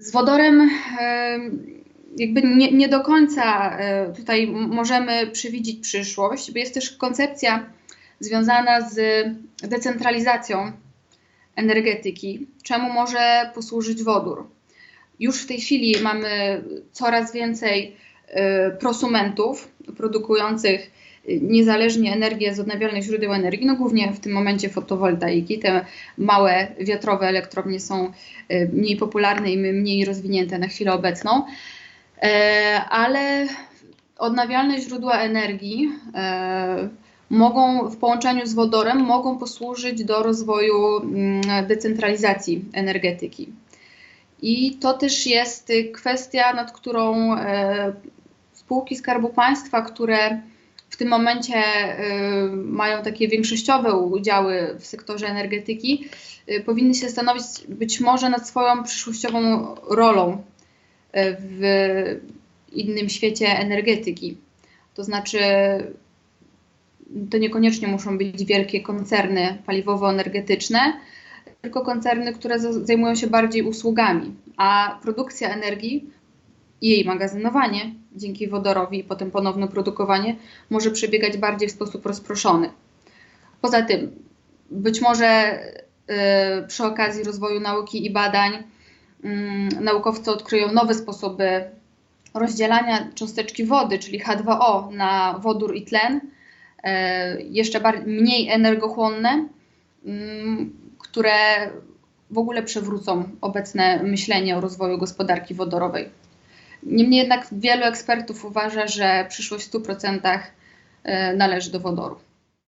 Z wodorem jakby nie, nie do końca e, tutaj możemy przewidzieć przyszłość, bo jest też koncepcja związana z decentralizacją energetyki, czemu może posłużyć wodór. Już w tej chwili mamy coraz więcej e, prosumentów produkujących niezależnie energię z odnawialnych źródeł energii, no głównie w tym momencie fotowoltaiki. Te małe wiatrowe elektrownie są e, mniej popularne i mniej rozwinięte na chwilę obecną, E, ale odnawialne źródła energii e, mogą w połączeniu z wodorem mogą posłużyć do rozwoju mm, decentralizacji energetyki. I to też jest y, kwestia, nad którą spółki Skarbu Państwa, które w tym momencie e, mają takie większościowe udziały w sektorze energetyki, e, powinny się zastanowić być może nad swoją przyszłościową rolą e, w innym świecie energetyki. To znaczy, to niekoniecznie muszą być wielkie koncerny paliwowo-energetyczne, tylko koncerny, które za- zajmują się bardziej usługami, a produkcja energii i jej magazynowanie dzięki wodorowi i potem ponowne produkowanie może przebiegać bardziej w sposób rozproszony. Poza tym, być może y, przy okazji rozwoju nauki i badań mm, naukowcy odkryją nowe sposoby rozdzielania cząsteczki wody, czyli H2O, na wodór i tlen, e, jeszcze mniej energochłonne, mm, które w ogóle przewrócą obecne myślenie o rozwoju gospodarki wodorowej. Niemniej jednak wielu ekspertów uważa, że przyszłość w 100% e, należy do wodoru.